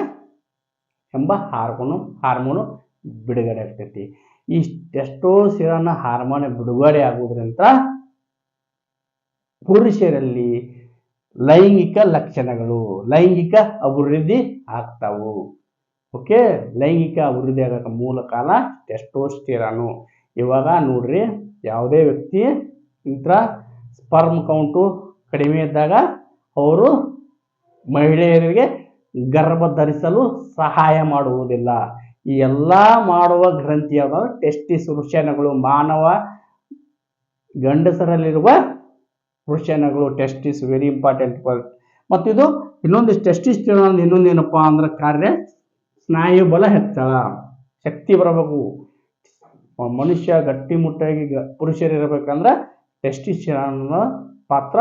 [SPEAKER 1] ಎಂಬ ಹಾರ್ಮೋನು ಹಾರ್ಮೋನು ಬಿಡುಗಡೆ ಆಗ್ತೈತಿ. ಈ ಶಿರನ ಹಾರ್ಮೋನ್ ಬಿಡುಗಡೆ ಆಗುವುದರಿಂದ ಪುರುಷರಲ್ಲಿ ಲೈಂಗಿಕ ಲಕ್ಷಣಗಳು, ಲೈಂಗಿಕ ಅಭಿವೃದ್ಧಿ ಆಗ್ತಾವು. ಓಕೆ? ಲೈಂಗಿಕ ಅಭಿವೃದ್ಧಿ ಆಗಕ್ಕೆ ಮೂಲ ಕಾರಣ ಟೆಸ್ಟೋಸ್ಟಿರಾನು ಇವಾಗ ನೋಡ್ರಿ, ಯಾವುದೇ ವ್ಯಕ್ತಿ ಇಂಥ ಸ್ಪರ್ಮ್ ಕೌಂಟು ಕಡಿಮೆ ಇದ್ದಾಗ ಅವರು ಮಹಿಳೆಯರಿಗೆ ಗರ್ಭ ಧರಿಸಲು ಸಹಾಯ ಮಾಡುವುದಿಲ್ಲ. ಈ ಎಲ್ಲ ಮಾಡುವ ಗ್ರಂಥಿ ಯಾವುದು ಟೆಸ್ಟಿಸ್ ವೃಷಣಗಳು ಮಾನವ ಗಂಡಸರಲ್ಲಿರುವ ವೃಷಣಗಳು ಟೆಸ್ಟಿಸ್ ವೆರಿ ಇಂಪಾರ್ಟೆಂಟ್ ಮತ್ತು ಇದು ಇನ್ನೊಂದು ಟೆಸ್ಟಿಸ್ ಇನ್ನೊಂದು ಏನಪ್ಪಾ ಅಂದ್ರೆ ಕಾರ್ಯ ಸ್ನಾಯು ಬಲ ಹೆಚ್ಚಳ, ಶಕ್ತಿ ಬರಬೇಕು. ಮನುಷ್ಯ ಗಟ್ಟಿಮುಟ್ಟಾಗಿ ಪುರುಷರಿರಬೇಕಂದ್ರೆ ಟೆಸ್ಟಿಸ್ ಪಾತ್ರ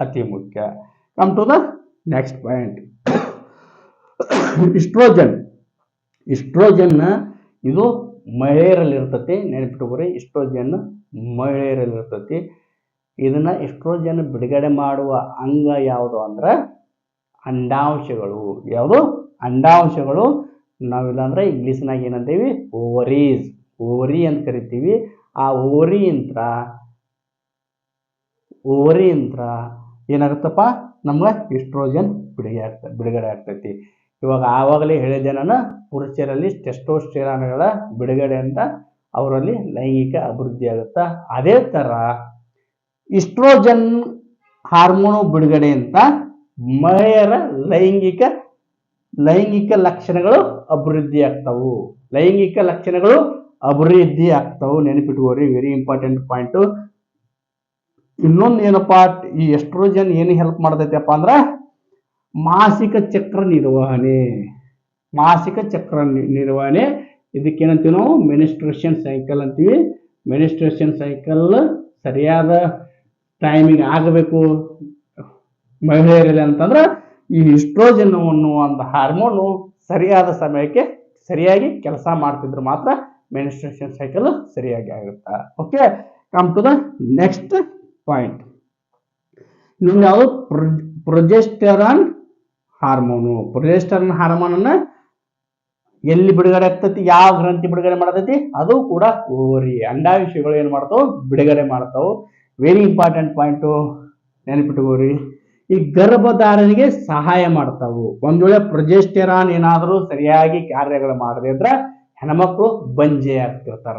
[SPEAKER 1] ಅತಿ ಮುಖ್ಯ. Come to the next point oestrogen oestrogen ಇದು ಮಹಿಳೆಯರಲ್ಲಿರ್ತತಿ ನೆನಪಿಟ್ಕೋರಿ ಇಸ್ಟ್ರೋಜನ್ ಮಹಿಳೆಯರಲ್ಲಿರ್ತತಿ ಇದನ್ನು ಎಸ್ಟ್ರೋಜನ್ ಬಿಡುಗಡೆ ಮಾಡುವ ಅಂಗ ಯಾವುದು ಅಂದ್ರೆ ಅಂಡಾಂಶಗಳು. ಯಾವುದು? ಅಂಡಾಂಶಗಳು. ನಾವಿಲ್ಲ ಅಂದ್ರೆ ಇಂಗ್ಲೀಷ್ನಾಗ ಏನಂತೀವಿ? ಓವರೀಸ್. ಓವರಿ ಅಂತ ಕರಿತೀವಿ. ಆ ಓವರಿ ಯಂತ್ರ ಓವರಿ ಯಂತ್ರ ಏನಾಗುತ್ತಪ್ಪ? ನಮ್ಗೆ ಇಸ್ಟ್ರೋಜನ್ ಬಿಡುಗಡೆ ಆಗ್ತ, ಬಿಡುಗಡೆ ಆಗ್ತೈತಿ. ಇವಾಗ ಆವಾಗಲೇ ಹೇಳಿದ್ದೆ ನಾನು, ಪುರುಷರಲ್ಲಿ ಟೆಸ್ಟೋಸ್ಟಿರಾನ್ಗಳ ಬಿಡುಗಡೆಯಿಂದ ಅವರಲ್ಲಿ ಲೈಂಗಿಕ ಅಭಿವೃದ್ಧಿ ಆಗುತ್ತಾ? ಅದೇ ಥರ ಇಸ್ಟ್ರೋಜನ್ ಹಾರ್ಮೋನು ಬಿಡುಗಡೆ ಅಂತ ಮಹಿಳೆಯರ ಲೈಂಗಿಕ ಲೈಂಗಿಕ ಲಕ್ಷಣಗಳು ಅಭಿವೃದ್ಧಿ ಆಗ್ತವು. ಲೈಂಗಿಕ ಲಕ್ಷಣಗಳು ಅಭಿವೃದ್ಧಿ ಆಗ್ತವು. ನೆನಪಿಟ್ಕೋರಿ ವೆರಿ ಇಂಪಾರ್ಟೆಂಟ್ ಪಾಯಿಂಟು ಇನ್ನೊಂದು ಏನಪ್ಪ, ಈ ಎಸ್ಟ್ರೋಜನ್ ಏನು ಹೆಲ್ಪ್ ಮಾಡ್ತೈತಪ್ಪ ಅಂದ್ರೆ ಮಾಸಿಕ ಚಕ್ರ ನಿರ್ವಹಣೆ. ಮಾಸಿಕ ಚಕ್ರ ನಿರ್ವಹಣೆ. ಇದಕ್ಕೇನಂತೀವಿ ನಾವು? ಮೆನಿಸ್ಟ್ರೇಷನ್ ಸೈಕಲ್ ಅಂತೀವಿ. ಮೆನಿಸ್ಟ್ರೇಷನ್ ಸೈಕಲ್ ಸರಿಯಾದ ಟೈಮಿಂಗ್ ಆಗಬೇಕು ಮಹಿಳೆಯರಲ್ಲಿ ಅಂತಂದ್ರೆ ಈ ಇಸ್ಟ್ರೋಜನ್ ಒಂದು ಹಾರ್ಮೋನು ಸರಿಯಾದ ಸಮಯಕ್ಕೆ ಸರಿಯಾಗಿ ಕೆಲಸ ಮಾಡ್ತಿದ್ರೆ ಮಾತ್ರ ಮೆನಿಸ್ಟ್ರೇಷನ್ ಸೈಕಲ್ ಸರಿಯಾಗಿ ಆಗುತ್ತೆ. Okay come to the next point ಇನ್ನೊಂದು ಯಾವುದು? Progesterone hormone. ಪ್ರೊಜೆಸ್ಟರನ್ ಹಾರ್ಮೋನನ್ನು ಎಲ್ಲಿ ಬಿಡುಗಡೆ ಆಗ್ತೈತಿ? ಯಾವ ಗ್ರಂಥಿ ಬಿಡುಗಡೆ ಮಾಡತೈತಿ? ಅದು ಕೂಡ ಓರಿ. ಅಂಡಾವಿಷಯಗಳು ಏನು ಮಾಡ್ತಾವೆ? ಬಿಡುಗಡೆ ಮಾಡ್ತಾವೆ. ವೆರಿ ಇಂಪಾರ್ಟೆಂಟ್ ಪಾಯಿಂಟು ನೆನಪಿಟ್ಕೋರಿ ಈ ಗರ್ಭಧಾರಣೆಗೆ ಸಹಾಯ ಮಾಡ್ತಾವು. ಒಂದ್ ವೇಳೆ ಪ್ರೊಜೆಸ್ಟೆರಾನ್ ಏನಾದರೂ ಸರಿಯಾಗಿ ಕಾರ್ಯಗಳು ಮಾಡದೆ ಅಂದ್ರೆ ಹೆಣ್ಮಕ್ಳು ಬಂಜೆ ಆಗ್ತಿರ್ತಾರ.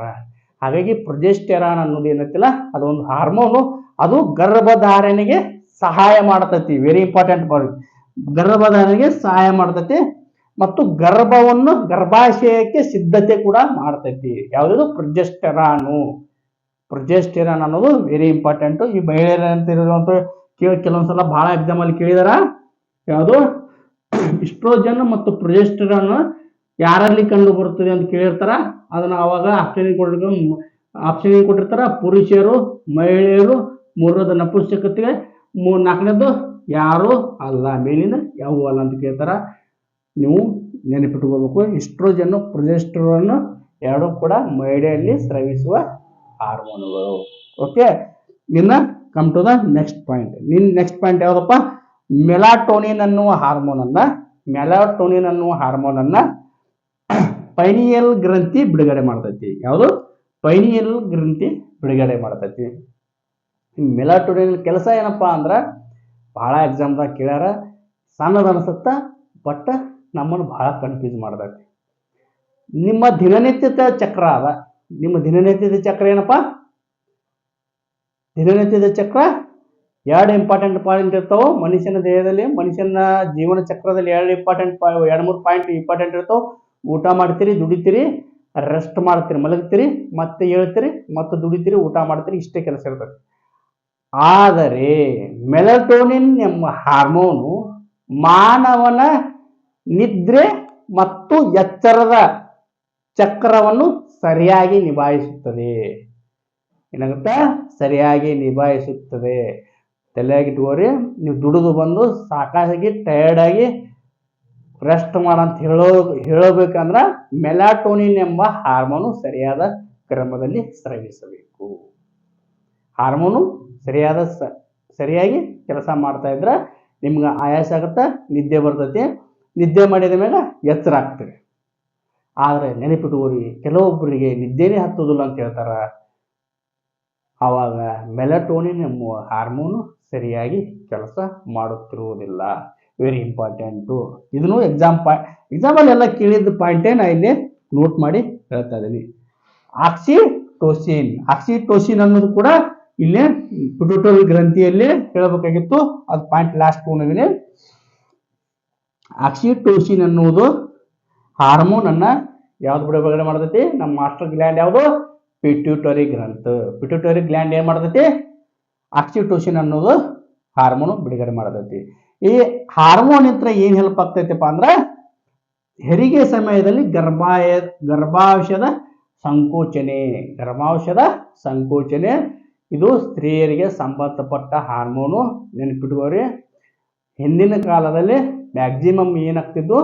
[SPEAKER 1] ಹಾಗಾಗಿ ಪ್ರೊಜೆಸ್ಟೆರಾನ್ ಅನ್ನೋದು ಏನತ್ತಿಲ್ಲ? ಅದೊಂದು ಹಾರ್ಮೋನು. ಅದು ಗರ್ಭಧಾರಣೆಗೆ ಸಹಾಯ ಮಾಡ್ತೈತಿ. ವೆರಿ ಇಂಪಾರ್ಟೆಂಟ್ ಗರ್ಭಧಾರಣೆಗೆ ಸಹಾಯ ಮಾಡ್ತೈತಿ ಮತ್ತು ಗರ್ಭವನ್ನು ಗರ್ಭಾಶಯಕ್ಕೆ ಸಿದ್ಧತೆ ಕೂಡ ಮಾಡ್ತೈತಿ. ಯಾವುದು? ಪ್ರೊಜೆಸ್ಟೆರಾನು. ಪ್ರೊಜೆಸ್ಟೆರಾನ್ ಅನ್ನೋದು ವೆರಿ ಇಂಪಾರ್ಟೆಂಟು ಈ ಮಹಿಳೆಯರ ಅಂತ ಇರುವಂತ ಕೇಳಿ ಕೆಲವೊಂದ್ಸಲ ಬಹಳ ಎಕ್ಸಾಮ್ ಅಲ್ಲಿ ಕೇಳಿದಾರ? ಯಾವುದು? ಇಸ್ಟ್ರೋಜನ್ ಮತ್ತು ಪ್ರೊಜೆಸ್ಟೆರಾನ್ ಯಾರಲ್ಲಿ ಕಂಡು ಬರ್ತದೆ ಅಂತ ಕೇಳಿರ್ತಾರ? ಅದನ್ನ ಅವಾಗ ಆಪ್ಷನ್ ಕೊಡ್ಲಿಕ್ಕೆ ಆಪ್ಷನ್ ಕೊಟ್ಟಿರ್ತಾರ? ಪುರುಷರು, ಮಹಿಳೆಯರು ಮೂರನೇದು ನಪುಸ್ತಕತೆಗೆ ಮೂರ್ ನಾಲ್ಕನೇದು ಯಾರು ಅಲ್ಲ, ಮೇಲಿನ ಯಾವ ಅಲ್ಲ ಅಂತ ಕೇಳ್ತಾರ. ನೀವು ನೆನಪಿಟ್ಕೋಬೇಕು ಇಸ್ಟ್ರೋಜನ್ ಪ್ರೊಜೆಸ್ಟ್ರೋನ್ ಎರಡೂ ಕೂಡ ಮಹಿಳೆಯಲ್ಲಿ ಸ್ರವಿಸುವ ಹಾರ್ಮೋನುಗಳು. ಓಕೆ ಇನ್ನ come to the next point ನಿನ್ ನೆಕ್ಸ್ಟ್ ಪಾಯಿಂಟ್ ಯಾವುದಪ್ಪ? ಮೆಲಾಟೋನಿನ್ ಅನ್ನುವ ಹಾರ್ಮೋನ್ ಅನ್ನ ಮೆಲಾಟೋನಿನ್ ಅನ್ನುವ ಹಾರ್ಮೋನ್ ಅನ್ನ ಪೈನಿಯಲ್ ಗ್ರಂಥಿ ಬಿಡುಗಡೆ ಮಾಡ್ತೈತಿ. ಯಾವುದು? ಪೈನಿಯಲ್ ಗ್ರಂಥಿ ಬಿಡುಗಡೆ ಮಾಡ್ತೈತಿ. ಮೆಲಾಟೋನಿನ್ ಕೆಲಸ ಏನಪ್ಪಾ ಅಂದ್ರ ಭಾಳ ಎಕ್ಸಾಮ್ದಾಗ ಕೇಳ್ಯಾರ, ಸಣ್ಣದು ಅನಿಸುತ್ತ ಬಟ್ ನಮ್ಮನ್ನು ಭಾಳ ಕನ್ಫ್ಯೂಸ್ ಮಾಡ್ತೈತಿ ನಿಮ್ಮ ದಿನನಿತ್ಯದ ಚಕ್ರ ಅದ. ನಿಮ್ಮ ದಿನನಿತ್ಯದ ಚಕ್ರ ಏನಪ್ಪ? ದಿನನಿತ್ಯದ ಚಕ್ರ ಎರಡು ಇಂಪಾರ್ಟೆಂಟ್ ಪಾಯಿಂಟ್ ಇರ್ತಾವೆ. ಮನುಷ್ಯನ ದೇಹದಲ್ಲಿ, ಮನುಷ್ಯನ ಜೀವನ ಚಕ್ರದಲ್ಲಿ ಎರಡು ಇಂಪಾರ್ಟೆಂಟ್ ಎರಡು ಮೂರು ಪಾಯಿಂಟ್ ಇಂಪಾರ್ಟೆಂಟ್ ಇರ್ತಾವೆ. ಊಟ ಮಾಡ್ತೀರಿ, ದುಡಿತೀರಿ ರೆಸ್ಟ್ ಮಾಡ್ತೀರಿ, ಮಲಗ್ತೀರಿ, ಮತ್ತೆ ಹೇಳ್ತೀರಿ ಮತ್ತೆ ದುಡಿತೀರಿ, ಊಟ ಮಾಡ್ತೀರಿ, ಇಷ್ಟೇ ಕೆಲಸ ಇರ್ತದೆ ಆದರೆ ಮೆಲಟೋನಿನ್ ಎಂಬ ಹಾರ್ಮೋನು ಮಾನವನ ನಿದ್ರೆ ಮತ್ತು ಎಚ್ಚರದ ಚಕ್ರವನ್ನು ಸರಿಯಾಗಿ ನಿಭಾಯಿಸುತ್ತದೆ. ಏನಾಗುತ್ತೆ? ಸರಿಯಾಗಿ ನಿಭಾಯಿಸುತ್ತದೆ. ತಲೆಯಾಗಿಟ್ಕೋರಿ ನೀವು ದುಡಿದು ಬಂದು ಸಾಕಾಗಿ ಆಗಿ ರೆಸ್ಟ್ ಮಾಡಂತ ಹೇಳೋ, ಹೇಳಬೇಕಂದ್ರೆ ಮೆಲಾಟೋನಿನ್ ಎಂಬ ಹಾರ್ಮೋನು ಸರಿಯಾದ ಕ್ರಮದಲ್ಲಿ ಸ್ರವಿಸಬೇಕು. ಹಾರ್ಮೋನು ಸರಿಯಾದ ಸರಿಯಾಗಿ ಕೆಲಸ ಮಾಡ್ತಾ ಇದ್ರೆ ನಿಮ್ಗೆ ಆಯಾಸ ಆಗುತ್ತೆ, ನಿದ್ದೆ ಬರ್ತೈತಿ. ನಿದ್ದೆ ಮಾಡಿದ ಮೇಲೆ ಎಚ್ಚರ ಆಗ್ತೀರಿ ಆದರೆ ನೆನಪಿಟ್ಕೋರಿ ಕೆಲವೊಬ್ಬರಿಗೆ ನಿದ್ದೆನೇ ಹತ್ತೋದಿಲ್ಲ ಅಂತ ಹೇಳ್ತಾರೆ. ಆವಾಗ ಮೆಲಟೋನಿನ್ ಎಂಬುವ ಹಾರ್ಮೋನು ಸರಿಯಾಗಿ ಕೆಲಸ ಮಾಡುತ್ತಿರುವುದಿಲ್ಲ. ವೆರಿ ಇಂಪಾರ್ಟೆಂಟು ಇದನ್ನು ಎಕ್ಸಾಮ್ ಪಾಯ್ ಎಕ್ಸಾಮಲ್ಲಿ ಎಲ್ಲ ಕೇಳಿದ ಪಾಯಿಂಟೇ ನಾ ಇಲ್ಲಿ ನೋಟ್ ಮಾಡಿ ಹೇಳ್ತಾ ಇದ್ದೀನಿ. ಆಕ್ಸಿಟೋಸಿನ್ ಆಕ್ಸಿಟೋಸಿನ್ ಅನ್ನೋದು ಕೂಡ ಇಲ್ಲಿ ಪಿಟುಟರಿ ಗ್ರಂಥಿಯಲ್ಲಿ ಹೇಳಬೇಕಾಗಿತ್ತು. ಅದು ಪಾಯಿಂಟ್ ಲಾಸ್ಟ್ ಪೂರ್ಣವಿದೆ ಆಕ್ಸಿಟೋಸಿನ್ ಅನ್ನುವುದು ಹಾರ್ಮೋನ್ ಅನ್ನ ಯಾವ್ದು ಬಿಡುಗಡೆ ಮಾಡ್ತೈತಿ? ನಮ್ಮ ಮಾಸ್ಟರ್ ಗ್ಲ್ಯಾಂಡ್ ಯಾವುದು? ಪಿಟ್ಯೂಟರಿ ಗ್ರಂಥ. ಪಿಟ್ಯೂಟರಿ ಗ್ಲ್ಯಾಂಡ್ ಏನ್ ಮಾಡ್ತೈತಿ? ಆಕ್ಸಿಟೋಸಿನ್ ಅನ್ನೋದು ಹಾರ್ಮೋನ್ ಬಿಡುಗಡೆ ಮಾಡ್ತೈತಿ. ಈ ಹಾರ್ಮೋನ್ ಇತ್ರ ಏನ್ ಹೆಲ್ಪ್ ಆಗ್ತೈತಪ್ಪ ಅಂದ್ರೆ ಹೆರಿಗೆ ಸಮಯದಲ್ಲಿ ಗರ್ಭಾಯ ಗರ್ಭಾಶಯದ ಸಂಕೋಚನೆ. ಗರ್ಭಾಶಯದ ಸಂಕೋಚನೆ. ಇದು ಸ್ತ್ರೀಯರಿಗೆ ಸಂಬಂಧಪಟ್ಟ ಹಾರ್ಮೋನು ನೆನಪಿಟ್ಕೋರಿ ಹಿಂದಿನ ಕಾಲದಲ್ಲಿ ಮ್ಯಾಕ್ಸಿಮಮ್ ಏನಾಗ್ತಿದ್ದು?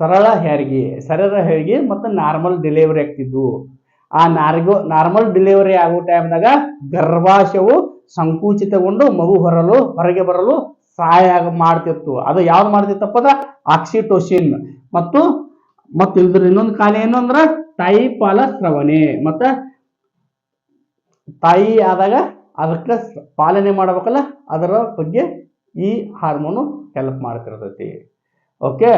[SPEAKER 1] ಸರಳ ಹೆರಿಗೆ ಸರಳ ಹೆರಿಗೆ ಮತ್ತು ನಾರ್ಮಲ್ ಡೆಲಿವರಿ ಆಗ್ತಿದ್ವು. ಆ ನಾರ್ಗೋ ನಾರ್ಮಲ್ ಡೆಲಿವರಿ ಆಗೋ ಟೈಮ್ದಾಗ ಗರ್ಭಾಶಯವು ಸಂಕುಚಿತಗೊಂಡು ಮಗು ಹೊರಲು, ಹೊರಗೆ ಬರಲು ಸಹಾಯ ಮಾಡ್ತಿತ್ತು. ಅದು ಯಾವ್ದು ಮಾಡ್ತಿತ್ತಪ್ಪ ಅದ ಆಕ್ಸಿಟೋಸಿನ್ ಮತ್ತು ಮತ್ತು ಇದ್ರ ಇನ್ನೊಂದು ಕಾಲ ಏನು ಅಂದ್ರೆ ತಾಯಿ ಪಾಲ ಸ್ರವಣೆ ಮತ್ತ ತಾಯಿ ಆದಾಗ ಅದಕ್ಕೆ ಪಾಲನೆ ಮಾಡ್ಬೇಕಲ್ಲ, ಅದರ ಬಗ್ಗೆ ಈ ಹಾರ್ಮೋನು ಹೆಲ್ಪ್ ಮಾಡ್ತಿರ್ತೈತಿ. ಓಕೆ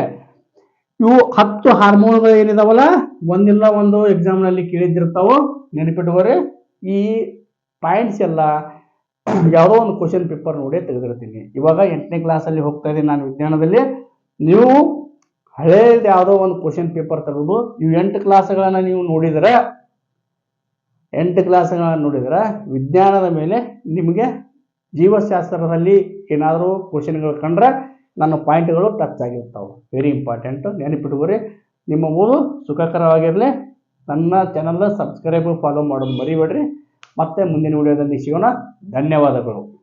[SPEAKER 1] ಇವು ಹತ್ತು ಹಾರ್ಮೋನ್ಗಳು ಏನಿದಾವಲ್ಲ, ಒಂದಿಲ್ಲ ಒಂದು ಎಕ್ಸಾಮ್ನಲ್ಲಿ ಕೇಳಿದ್ದಿರ್ತಾವೋ, ನೆನಪಿಟ್ಕೋರಿ. ಈ ಪಾಯಿಂಟ್ಸ್ ಎಲ್ಲ ಯಾವುದೋ ಒಂದು ಕ್ವಶನ್ ಪೇಪರ್ ನೋಡಿ ತೆಗೆದಿರ್ತೀನಿ. ಇವಾಗ ಎಂಟನೇ ಕ್ಲಾಸಲ್ಲಿ ಹೋಗ್ತಾ ಇದ್ದೀನಿ ನಾನು ವಿಜ್ಞಾನದಲ್ಲಿ. ನೀವು ಹಳೇದು ಯಾವುದೋ ಒಂದು ಕ್ವಶನ್ ಪೇಪರ್ ತೆಗೆದು ಇವು ಎಂಟು ಕ್ಲಾಸ್ಗಳನ್ನು ನೀವು ನೋಡಿದರೆ ಎಂಟು ಕ್ಲಾಸ್ಗಳನ್ನು ನೋಡಿದರೆ ವಿಜ್ಞಾನದ ಮೇಲೆ ನಿಮಗೆ ಜೀವಶಾಸ್ತ್ರದಲ್ಲಿ ಏನಾದರೂ ಕ್ವಶನ್ಗಳು ಕಂಡ್ರೆ ನನ್ನ ಪಾಯಿಂಟ್ಗಳು ಟಚ್ ಆಗಿರ್ತಾವೆ. ವೆರಿ ಇಂಪಾರ್ಟೆಂಟ್ ನೆನಪಿಟ್ಕೋರಿ. ನಿಮ್ಮ ಓದು ಸುಖಕರವಾಗಿರಲಿ. ನನ್ನ ಚಾನಲ್ನ ಸಬ್ಸ್ಕ್ರೈಬ್ ಫಾಲೋ ಮಾಡೋದು ಮರಿಬೇಡ್ರಿ. ಮತ್ತೆ ಮುಂದಿನ ವಿಡಿಯೋದಲ್ಲಿ ಸಿಗೋಣ. ಧನ್ಯವಾದಗಳು.